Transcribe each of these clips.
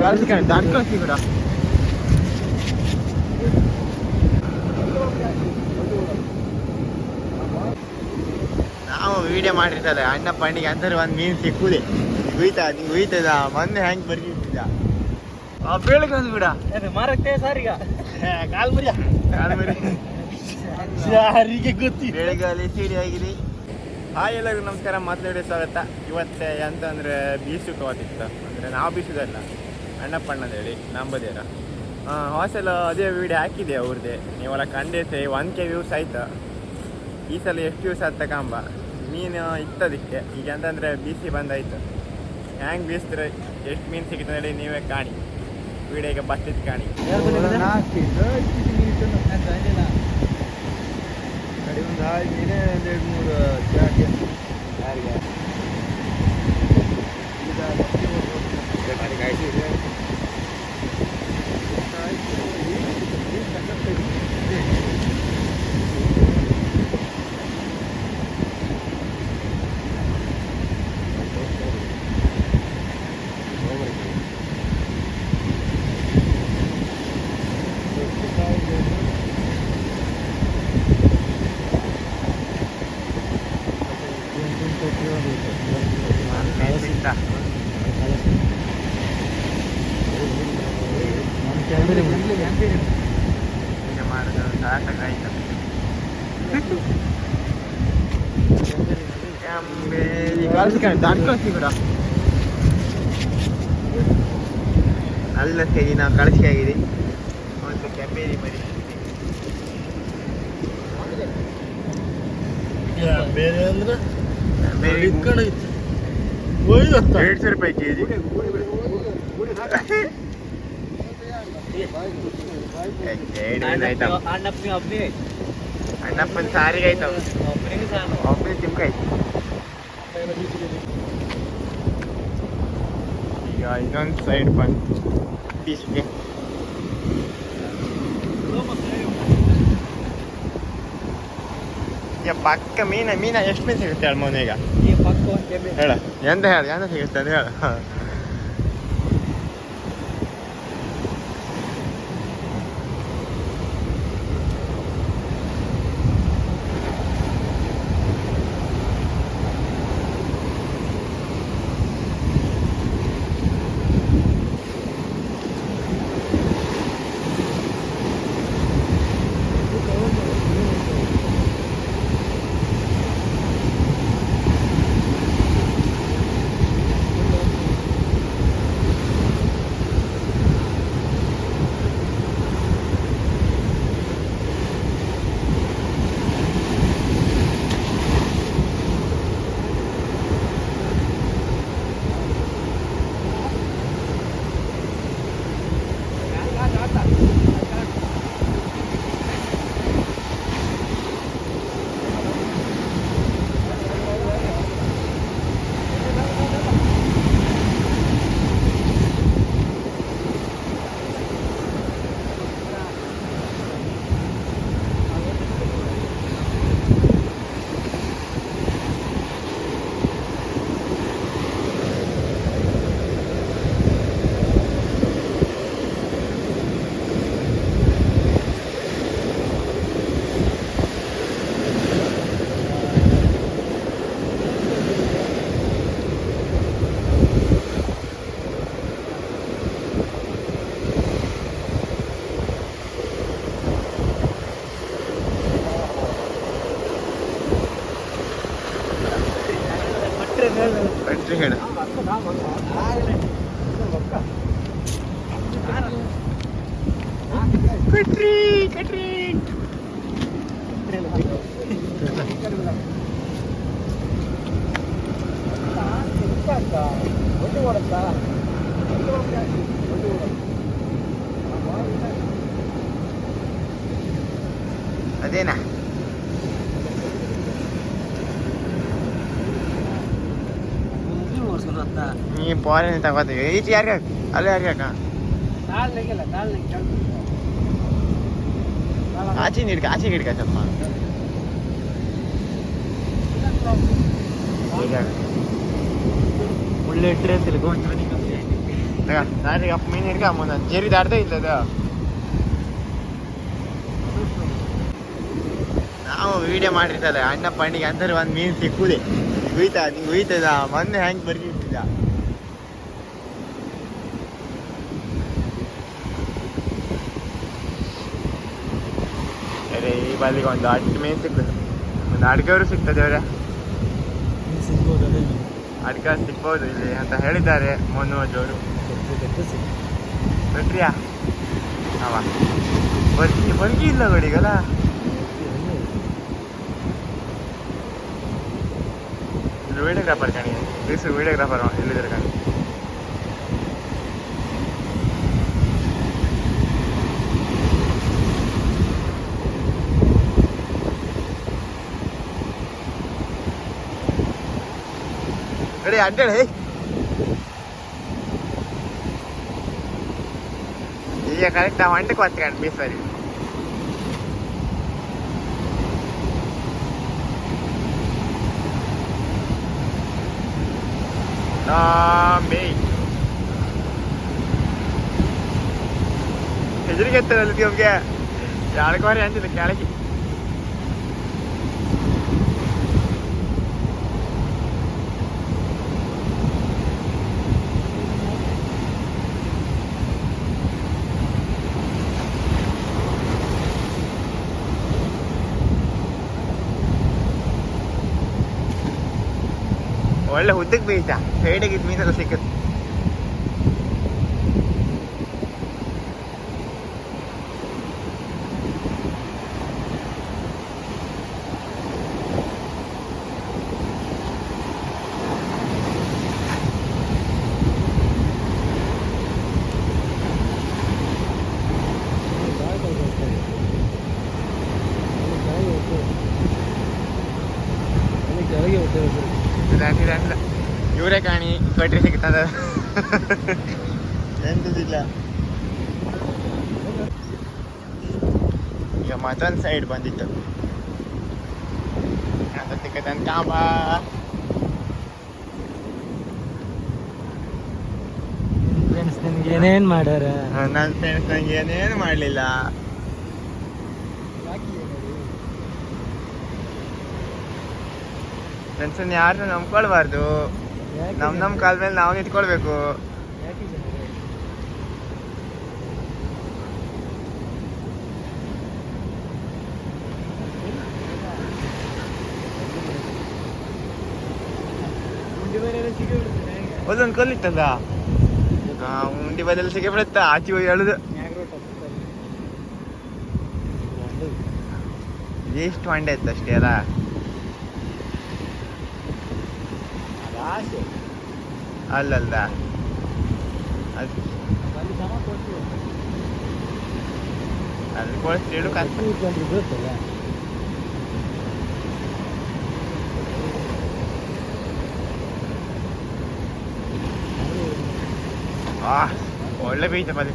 ಕಳ್ಸ್ಕೊಂಡು ದಾಟ್ ಕಳ್ಸಿ ನಾವು ವಿಡಿಯೋ ಮಾಡಿರ್ತಲ್ಲ ಅಣ್ಣ ಪಂಡಿಗೆ ಅಂದ್ರೆ ಒಂದು ಮೀನು ಸಿಕ್ಕುದೆ. ಉಯ್ತಾ ನೀವು ಉಯ್ತದ ಮೊನ್ನೆ ಹೆಂಗೆ ಬರ್ತಿದ್ದ ಆ ಬೇಳಕ್ಕೆ ಒಂದು ಬಿಡ ಮಾರಕ್ಕೆ ಸಾರಿಗ. ಕಾಲ್ ಮುರಿಯ. ಕಾಲ್ ಮುರಿ. ಯಾರಿಗೆ ಗೊತ್ತಿಲ್ಲ ಬೆಳಗಾಲಿ ಸಿಡಿ ಆಗಿದೆ. ಹಾಯ್ ಎಲ್ಲರಿಗೂ ನಮಸ್ಕಾರ ಮಾತನಾಡಿ ಸ್ವಾಗತ. ಇವತ್ತೆ ಎಂತಂದ್ರೆ ಬೀಸು ಕವಾತಿತ್ತು ಅಂದರೆ ನಾವು ಬೀಸುದಲ್ಲ. ಅಣ್ಣಪ್ಪಣ್ಣ ಹೇಳಿ ನಂಬದೇರ ಹಾಸ್ಟೆಲ್ ಅದೇ ವಿಡಿಯೋ ಹಾಕಿದೆ ಅವ್ರದ್ದೇ. ನೀವೆಲ್ಲ ಕಂಡೈತೆ ಒನ್ ಕೆ ವ್ಯೂಸ್ ಆಯ್ತಾ? ಈ ಸಲ ಎಷ್ಟು ವ್ಯೂಸ್ ಆಯ್ತ ಕಂಬ? ಮೀನು ಇತ್ತದಕ್ಕೆ. ಈಗ ಅಂತಂದರೆ ಬೀಸಿ ಬಂದಾಯ್ತು. ಹ್ಯಾಂಗೆ ಬೀಸಿದ್ರೆ ಎಷ್ಟು ಮೀನು ಸಿಗುತ್ತೆ ಹೇಳಿ ನೀವೇ ಕಾಣಿ. ವಿಡಿಯೋಗೆ ಈಗ ಕಾಣಿ. ಕಡಿಮೆ ಒಂದು ಹಾಗೆ ಮೀನೇ ಒಂದು ಎರಡು ಮೂರು ಯಾರಿಗೆ? ಈಗ ಮಾಡೋದು ಸಾಕಾಯ್ತು ಕಳ್ಸ್ಕೊಂಡು ದಾಟ್ ಕಳ್ಸಿ ಕೂಡ ಅಲ್ಲ ಸರಿ ನಾವು ಕಳಿಸಿ ಆಗಿದೆ ಒಂದು ಕೆಂಪೇರಿ ಮರಿ ಬೇರೆ ಅಂದ್ರೆ ಬೇರೆ ಇಟ್ಕೊಂಡೈತಿ ಒಯ್ದತ್ತ ಎರಡು ಸಾವಿರ ರೂಪಾಯಿ ಕೆ ಜಿ ಆಯ್ತಾವ ಅಣ್ಣಪ್ಪಿ ಅಪ್ಪಿ ಅಣ್ಣಪ್ಪನ ಸಾರಿಗೆ ಆಯ್ತಾವ ಒಬ್ಬನಿಗೆ ಸಾಲು ಒಬ್ಬನೇ ತಿಮ್ಕಾಯ್ತು ಈಗ ಇನ್ನೊಂದು ಸೈಡ್ ಬಂತು ಬೀಚ್ಗೆ ಈಗ ಪಕ್ಕ ಮೀನ ಮೀನ ಎಷ್ಟು ಮೀನು ಸಿಗುತ್ತೆ ಹೇಳ ಮೊನ್ನೆ ಈಗ ಈ ಪಕ್ಕ ಒಂದು ಕೆಮ್ಮೆ ಹೇಳ ಎಂತ ಹೇಳ ಎಂತ ಸಿಗುತ್ತೆ ಅಂತ ಹೇಳ ಅದೇನಾ ನೀ ಪಾರಿನ ತಗೋತೀವಿ ಈಚೆ ಯಾರಿಗೆ ಅಲ್ಲೇ ಯಾರಿಗೆ ಅಕ್ಕ ಆಚೆ ಹಿಡ್ಕ ಆಚೆ ಹಿಡ್ಕ ಸ್ವಲ್ಪ ಈಗ ಒಳ್ಳೆ ಇಟ್ಟರೆ ಅಂತ ನಾನೀಗ ಮೀನು ಹಿಡ್ಕ ನಾನು ಜೇರಿ ದಾಡ್ದೇ ಅದು. ನಾವು ವಿಡಿಯೋ ಮಾಡಿರ್ತಲ್ಲ, ಅಣ್ಣ ಪಂಡಿಗೆ ಅಂದ್ರೆ ಒಂದು ಮೀನು ಸಿಕ್ಕುದೆ. ಉಯ್ತಾ ನಿಂಗೆ ಉಯ್ತದ? ಮೊನ್ನೆ ಹೆಂಗೆ ಬರ್ತಿದ್ದ ಅರೆ, ಈ ಬಲ್ಲಿಗೆ ಒಂದು ಅಟ್ಟು ಮೀನು ಸಿಗ್ತದೆ ಒಂದು ಸಿಗ್ತದೆ ಅವರೇ. ಸಿಗ್ಬೋದು ಅದೇ ಅಡ್ಗೆ ಸಿಗ್ಬೋದು ಇಲ್ಲಿ ಅಂತ ಹೇಳಿದ್ದಾರೆ ಮನೋಜ್ ಅವರು. ಬಿಟ್ರಿಯಾ? ಅವ. ಬರ್ಗಿ ಬರ್ಗಿ ಇಲ್ಲ ಗಡಿಗಲ್ಲ ವೀಡಿಯೋಗ್ರಾಫರ್ ಕಣಿ. ಪ್ಲೀಸ್ ವೀಡಿಯೋಗ್ರಾಫರ್ ಎಲ್ಲಿದ್ದಾರೆ ಕಣಿ? ರೆಡಿ ಅಡ್ಡಾಡಿ ಈಗ ಕರೆಕ್ಟ್ వంటకు వచ్చాడు మీ సరి ಮೇ ಹೆದರಿಗೆ ಎತ್ತಲ್ಲ ನಿಮ್ಗೆ ಯಾಳಕೋರಿ ಅಂತಿಲ್ಲ ಕೆಳಗೆ ಒಳ್ಳೆ ಉದ್ದಕ್ಕೆ ಬೀಳ್ತಾ ಹೇಡಿಗೆ ಮೀನೆಲ್ಲ ಸಿಕ್ಕತ್ತೆ. ಕಟ್ರಿ ಸಿಗ್ತದ? ಎಂತದಿಲ್ಲ. ಈಗ ಮತ್ತೊಂದು ಸೈಡ್ ಬಂದಿತ್ತು. ಕಾಂಬ. ಏನೇನ್ ಮಾಡ್ಯಾರ? ನನ್ ಫ್ರೆಂಡ್ಸ್ ನಂಗೆ ಏನೇನು ಮಾಡ್ಲಿಲ್ಲ. ಫ್ರೆಂಡ್ಸ್ ಯಾರನ್ನೂ ನಂಬ್ಕೊಳ್ಬಾರ್ದು. ನಮ್ಮ ನಮ್ ಕಾಲ ಮೇಲೆ ನಾವ್ ನಿಂತ್ಕೊಳ್ಬೇಕು ಒಂದೊಂದು ಕಲ್ಲಿತ್ತಲ್ಲ ಉಂಡಿ ಬದಲು ಸಿಗೇ ಬಿಡುತ್ತ? ಆಚೆ ಹೋಗಿ ಹೇಳುದು ಎಷ್ಟು ಮಂಡೆ ಇತ್ತು ಅಷ್ಟೇ ಅಲ್ಲ? ಅಲ್ಲಲ್ಲ. ಅದು ಅಲ್ಲಿ ಕೊಳಿಸ್ತಿಡು ಕಷ್ಟ ಆ ಒಳ್ಳೆ ಬೀಚ ಪದಿ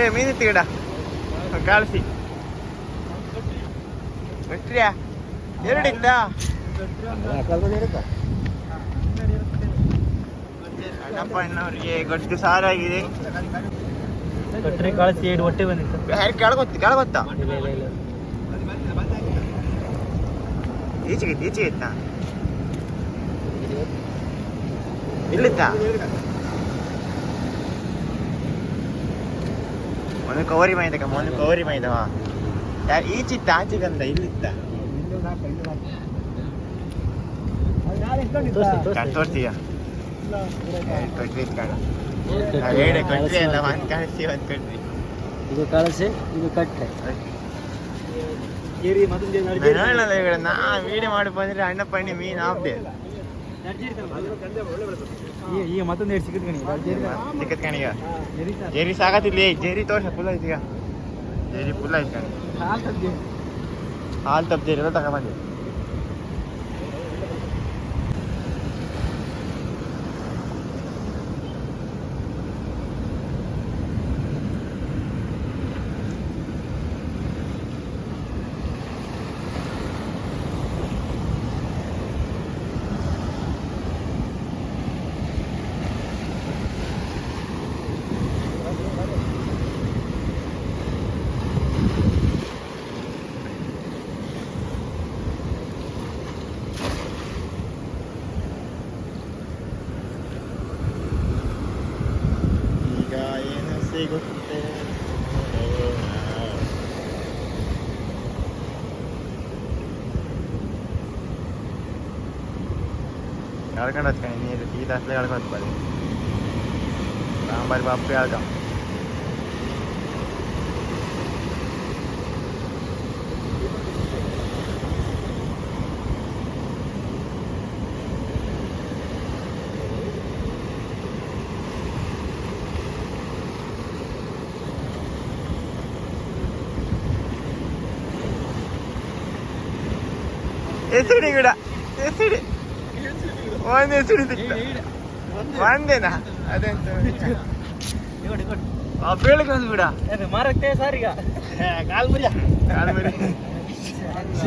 ಏ ಮೀನಿತ್ತು ಗಿಡ ಕಾಳಿಸಿ ಬಿಟ್ರಿಯಾ ಎರಡಿತ್ತ ಅಣ್ಣಪ್ಪ ಸಾರಾಗಿದೆ ಕಟ್ರಿ ಕಳಿಸಿ ಏಳು ಹೊಟ್ಟೆ ಬಂದಿತ್ತು ಯಾರು ಕೆಳಗೊತ್ತ ಕೆಳಗೊತ್ತ? ಈಚೆಗೆ ಈಚೆಗೆ ಇತ್ತ? ಇಲ್ಲಿತ್ತ? ಒಂದು ಕವರಿ ಮೈದ ಒಂದು ಕವರಿ ಮೈದವ ಯಾರು ಈಚಿತ್ತ ಆಚೆಗಂದ ಇಲ್ಲಿತ್ತ ತೋರ್ತೀಯ? ಕೊಟ್ರಿ ಕಾಣ ಹೇಳಿ ಕೊಟ್ರಿ ಅಲ್ಲ ಒಂದು ಒಂದು ಇದು ಕಳಿಸಿ ಇದು ನಾ ವೀಡಿಯೋ ಮಾಡಿ ಬಂದ್ರೆ ಅಣ್ಣ ಪಣ್ಣಿ ಮೀನು ಆಪ್ದೆ ಈಗ ಮತ್ತೊಂದು ಎರಡು ಸಿಕ್ಕದ್ ಕಣಿ. ಸಿಕ್ಕತ್ ಕಣಿಗ ಜೇರಿ ಸಾಕತ್ತಿಲ್ಲ ಜೇರಿ ತೋರ್ಸ ಫುಲ್ ಐತಿ ಈಗ. ಜೇರಿ ಫುಲ್ ಐತಿ ಕಣಿ. ಹಾಲು ತಪ್ಪ ಜೇರಿ ಎಲ್ಲ കിടക്കണ്ട ഇനി ഈ തരത്തിൽ കിടക്കണം ഇപ്പം സാമ്പാർ പപ്പ കിടക്കാം എസിടി കൂടാ. എസിടി ಒಂದು. ಎಸಿಡಿ ಸಿಕ್ತ ಒಂದೇನಾ ಅದೆಂತ ಆ ಬೆಳಗ್ಗೆ ಬಿಡ. ಮಾರಕ್ಕೆ ಸರ್ ಈಗ. ಕಾಲ್ ಮುರಿಯ. ಕಾಲ್ಮರಿ.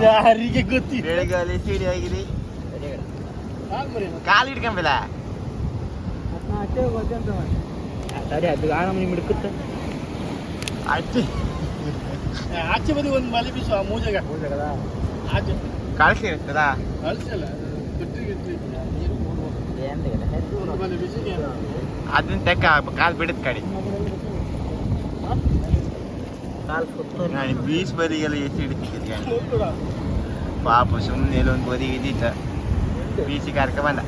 ಯಾರಿಗೆ ಗೊತ್ತಿ ಬೆಳಗ್ಗೆ ಅಲ್ಲಿ ಸಿಡಿ ಆಗಿದೆ. ಕಾಲು ಇಟ್ಕೊಂಬಿಲ್ಲ ಸರಿ ಅದು ಆರಾಮ ಮನೆ ಹಿಡ್ಕುತ್ತೆ ಅಚ್ಚಿ ಆಚೆ ಬದಿ ಒಂದು ಮಲೆ ಬೀಸುವ ಮೂಜೆಗ. ಆಚೆ. ಕಳಿಸಿ ಇರ್ತದ ಕಳಿಸಿಲ್ಲ. ಅದನ್ನ ತೆಕ್ಕ ಕಾಲು ಬಿಡತ್ ಕಡಿ. ಕಾಲ್ ಬಿಡದ್ ಕಡೆ ಬೀಚ್ ಬದಿಗೆಲ್ಲ ಎಸಿ ಹಿಡಿತಿದ್ದೆ ಪಾಪ ಸುಮ್ಮನೆ ಒಂದು ಬದಿ ಇದ್ದಿತ್ತ ಬೀಚ್ ಕಾರ್ಕ ಬಂದ.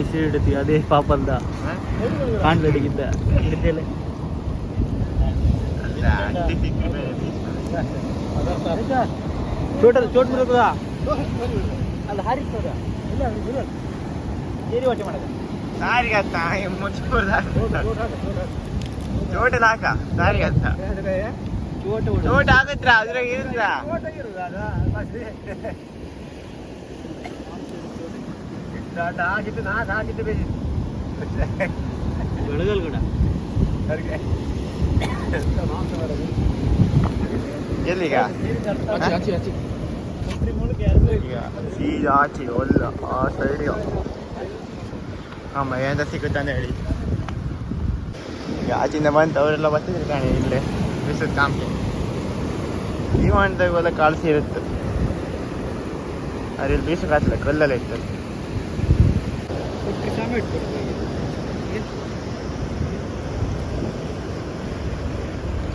ಎಸಿ ಹಿಡಿತಿ ಅದೇ ಪಾಪಲ್ದ. ಹ? ಕಾಣ್ಲಡಿಗಿದ್ದ ಹಿಡಿತಿಲ್ಲ. ಅಲ್ಲ ಅಟ್ಟಿ ಸಿಕ್ಕಿದ್ರೆ beach ಚೋಟ ಚೋಟ್ ಬರ್ತದ ಅಲ್ಲಿ ಹಾರಿಸ್ತದ ಇಲ್ಲ ಏರಿ ಹೊಟ್ಟೆ ಮಾಡದ. ಸಾರಿಗೆ ಅತ್ತ ಮುಚ್ಚಿಬಾರ್ದ ಚೋಟಲ್ ಹಾಕ ಸಾರಿಗೆ ಅತ್ತ ಚೋಟ ಚೋಟ ಆಗತ್ರ ಅದ್ರಾಗ ಇರುದ್ರ ಬೆಳಗಲ್ ಗಿಡ. ಎಲ್ಲಿಗ? ಈಗ ಆಚೆ ಒಲ್ಲ ಆ ಸೈಡಿಗೆ ಅಮ್ಮ ಎಂತ ಸಿಗುತ್ತಾನೆ ಹೇಳಿ. ಈಗ ಆಚಿಂದ ಬಂತು ಅವರೆಲ್ಲ ಬರ್ತಿದ್ರು ಕಾಣಿ ಇಲ್ಲೇ. ಬಿಸಿಲು ಕಾಂಪಿ ಈ ಮಾಡ್ದಾಗೆಲ್ಲ ಕಾಳಿಸಿ ಇರುತ್ತೆ ಅದ್ರಲ್ಲಿ ಬೀಸು ಕಾಸಿಲ್ಲ ಕಲ್ಲಲ್ಲ ಇತ್ತು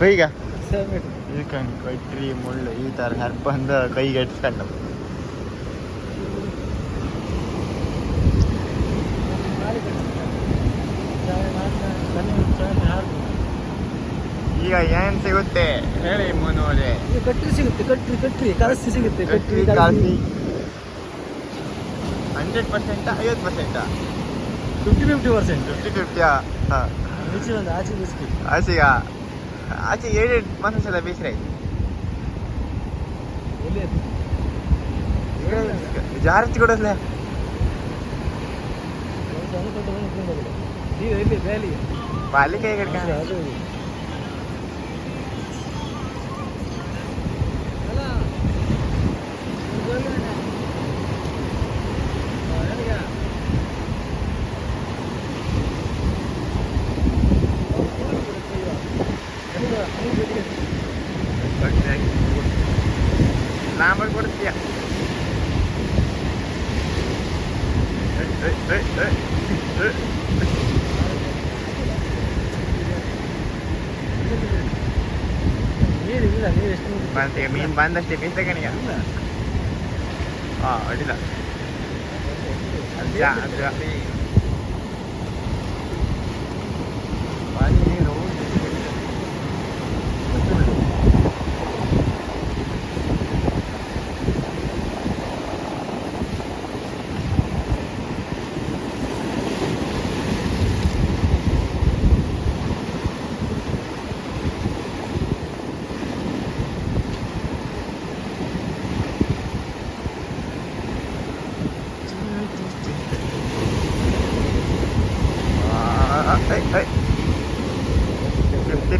ಈಗ ಇಳ್ಕೊಂಡು ಕಟ್ರಿ ಮುಳ್ಳು ಈ ಥರ ಹರ್ಬಂದ ಕೈಗೆ ಎಟ್ಸ್ಕೊಂಡು ಈಗ ಏನ್ ಸಿಗುತ್ತೆ? ಹೇಳಿ ಮುನ್ನೋರೆ ಕಟ್ರಿ ಸಿಗುತ್ತೆ ಕಟ್ರಿ ಕಟ್ರಿ ಕಲಸಿ ಸಿಗುತ್ತೆ ಕಟ್ರಿ ಕಾಫಿ ಹಂಡ್ರೆಡ್ ಪರ್ಸೆಂಟಾ ಐವತ್ತು percent? Fifty fifty percent fifty ಫಿಫ್ಟಿಯಾ ಹಾಂ. ಆಚೆ ಬಿಸ್ಕಿಟ್ ಆಚೆಗ? ಆಚೆ ಏಳು ಮನಸ್ಸೆಲ್ಲ ಬೇಸರಾಯ್ತು ಬೇಸರ ಆಯ್ತು. ಎಲ್ಲಿ? ಜಾರತಿ ಕೂಡ ಪಾಲಿಕೆ ಎಲ್ಲಿ? ಎಷ್ಟು ಬಂತೆ ಮೀನ್ ಬಂದಷ್ಟೇ ಪೀಸ್ ತಗಣಿಯ ಹಾ ಅಡ್ಡಿಲ್ಲ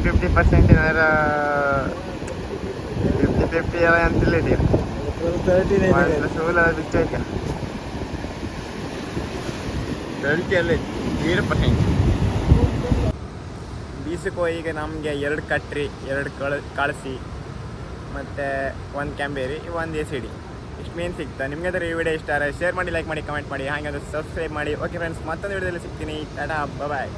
ಫಿಫ್ಟಿ ಫಿಫ್ಟಿ ಎಲ್ಲ ಅಂತಿಲ್ಲ ಫಿಫ್ಟಿ ಫಿಫ್ಟಿ ಸೋಲ ಬಿಚ್ಚ ಐತೆ ಬೆಳಕೆಯಲ್ಲಿ ಜೀರೋ ಪರ್ಸೆಂಟ್ ಬೀಸಕ್ಕೋ ಈಗ ನಮಗೆ ಎರಡು ಕಟ್ರಿ ಎರಡು ಕಳ ಕಳಿಸಿ ಮತ್ತು ಒಂದು ಕ್ಯಾಂಬೇರಿ ಒಂದು ಎ ಸಿ ಡಿ ಇಷ್ಟು ಮೇನ್ ಸಿಗ್ತಾ. ನಿಮಗೆ ಅದರ ಈ ವಿಡಿಯೋ ಇಷ್ಟ ಆದರೆ ಶೇರ್ ಮಾಡಿ ಲೈಕ್ ಮಾಡಿ ಕಮೆಂಟ್ ಮಾಡಿ. ಹಾಗೆ ಅದು ಸಬ್ಸ್ಕ್ರೈಬ್ ಮಾಡಿ. ಓಕೆ ಫ್ರೆಂಡ್ಸ್ ಮತ್ತೊಂದು ವಿಡಿಯೋದಲ್ಲಿ ಸಿಗ್ತೀನಿ. ಟಾಟಾ ಬಾಯ್